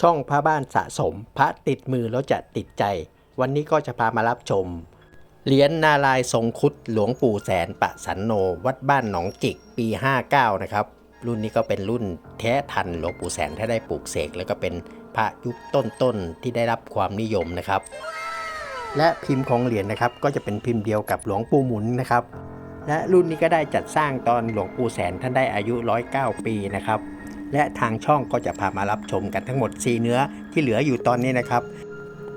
ช่องพระบ้านสะสม พระติดมือแล้วจะติดใจ วันนี้ก็จะพามารับชม เหรียญนารายทรงคุดหลวงปู่แสนปะสันโน วัดบ้านหนองจิกปี 59 นะครับ รุ่นนี้ก็เป็นรุ่นแท้ทันหลวงปู่แสนถ้าได้ปลูกเสกแล้วก็เป็นพระยุคต้นๆที่ได้รับความนิยมนะครับ และพิมพ์ของเหรียญนะครับ ก็จะเป็นพิมพ์เดียวกับหลวงปู่หมุนนะครับ และรุ่นนี้ก็ได้จัดสร้างตอนหลวงปู่แสนท่านได้อายุ 109 ปีนะครับ และทางช่องก็จะพามารับชมกันทั้งหมด 4 เนื้อที่เหลืออยู่ตอนนี้นะครับ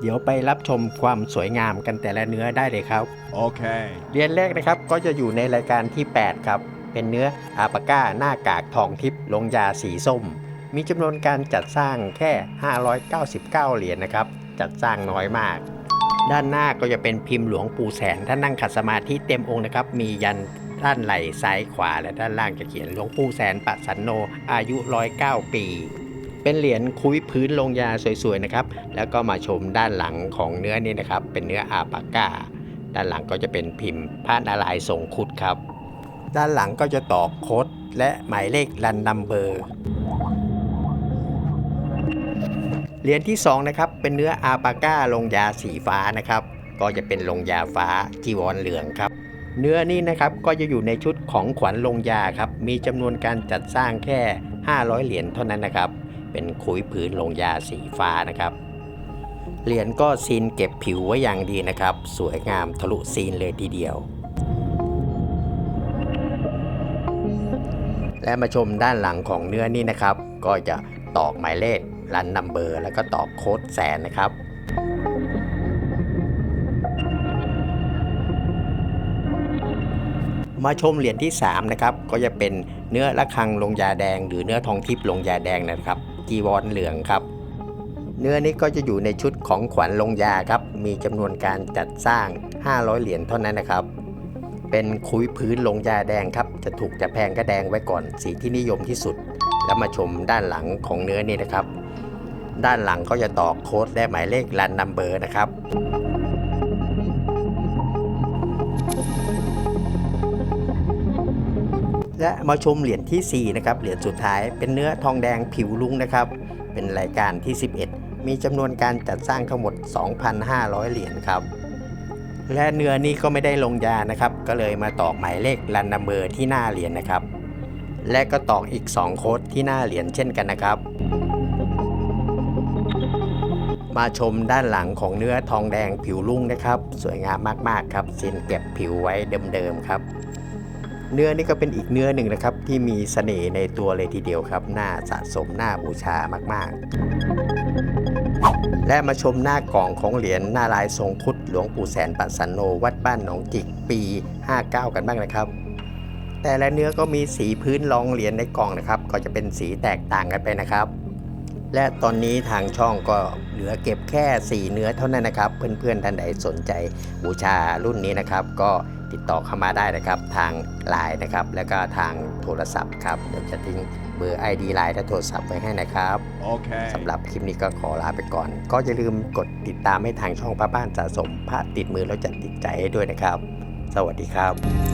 เดี๋ยวไปรับชมความสวยงามกันแต่ละเนื้อได้เลยครับ Okay. เรียนแรกนะครับก็จะอยู่ในรายการที่ 8 ครับ เป็นเนื้ออาปาก้าหน้ากากทองทิพย์ลงยาสีส้ม มีจำนวนการจัดสร้างแค่ 599 เหรียญนะครับ จัดสร้างน้อยมากด้านหน้าก็จะเป็นพิมพ์หลวงปู่แสนท่านนั่งขัดสมาธิเต็มองค์นะครับ มียัน ด้านไหล่ซ้ายขวาและด้านล่างจะเขียนหลวงปู่แสนปะสันโนอายุ 109 ปี เป็นเหรียญคุ้ยพื้นลงยาสวยๆนะครับ แล้วก็มาชมด้านหลังของเนื้อนี่นะครับ เป็นเนื้ออาปาก้า ด้านหลังก็จะเป็นพิมพ์พระนารายณ์ทรงคุดครับ ด้านหลังก็จะตอกโค้ดและหมายเลขรันนัมเบอร์เหรียญที่2นะครับเป็นเนื้ออาปาก้าลงยาสีฟ้านะครับ ก็จะเป็นลงยาฟ้าจีวรเหลืองครับ เนื้อนี้นะครับก็จะอยู่ในชุดของขวัญลงยาครับ มีจำนวนการจัดสร้างแค่ 500 เหรียญเท่านั้นนะครับ เป็นขุยผืนลงยาสีฟ้านะครับ เหรียญก็ซีนเก็บผิวไว้อย่างดีนะครับ สวยงามทะลุซีนเลยทีเดียว และมาชมด้านหลังของเนื้อนี่นะครับ ก็จะตอกหมายเลขรันนัมเบอร์ แล้วก็ตอกโค้ดแสนนะครับ มาชมเหรียญที่3นะครับก็จะเป็นเนื้อระฆังลงยาแดง หรือเนื้อทองทิพย์ลงยาแดงนะครับ จีวรเหลืองครับ เนื้อนี้ก็จะอยู่ในชุดของขวัญลงยาครับ มีจำนวนการจัดสร้าง 500 เหรียญเท่านั้นนะครับ เป็นคุยพื้นลงยาแดงครับ จะถูกจะแพงก็แดงไว้ก่อนสีที่นิยมที่สุด แล้วมาชมด้านหลังของเนื้อนี่นะครับ ด้านหลังก็จะตอกโค้ดและหมายเลขรันนัมเบอร์นะครับ และมาชมเหรียญทีสี่4นะครับเหรียญสุดท้ายเป็นเนื้อทองแดงผิวลุงนะครับ เป็นรายการที่ 11 มีจำนวนการจัดสร้างทั้งหมด 2,500 เหรียญครับ และเนื้อนี้ก็ไม่ได้ลงยานะครับ ก็เลยมาตอกหมายเลขรันนัมเบอร์ที่หน้าเหรียญนะครับ และก็ตอกอีก 2 โค้ดที่หน้าเหรียญเช่นกันนะครับ มาชมด้านหลังของเนื้อทองแดงผิวลุ่งนะครับ สวยงามมากๆครับเส้นเก็บผิวไว้เดิมๆครับ เนื้อนี่ก็เป็นอีกเนื้อหนึ่งนะครับ ที่มีเสน่ห์ในตัวเลยทีเดียวครับน่าสะสมน่าบูชามากๆ และมาชมหน้ากล่องของเหรียญหน้ารายทรงคุดหลวงปู่แสนปัสสันโนวัดบ้านหนองจิกปี 59 กันบ้างนะครับ แต่ละเนื้อก็มีสีพื้นรองเหรียญในกล่องนะครับ ก็จะเป็นสีแตกต่างกันไปนะครับและตอนนี้ทางช่องก็เหลือเก็บแค่ 4 เนื้อเท่านั้นนะครับ เพื่อนๆท่านใดสนใจบูชารุ่นนี้นะครับ ก็ ติดต่อเข้ามาได้นะครับ ทางไลน์นะครับแล้วก็ทางโทรศัพท์ครับเดี๋ยวจะทิ้งเบอร์ ID ไลน์และโทรศัพท์ไว้ให้นะครับ Okay. สำหรับคลิปนี้ก็ขอลาไปก่อน ก็อย่าลืมกดติดตามให้ทางช่องพระบ้านสะสมพระติดมือแล้วจะติดใจให้ด้วยนะครับ สวัสดีครับ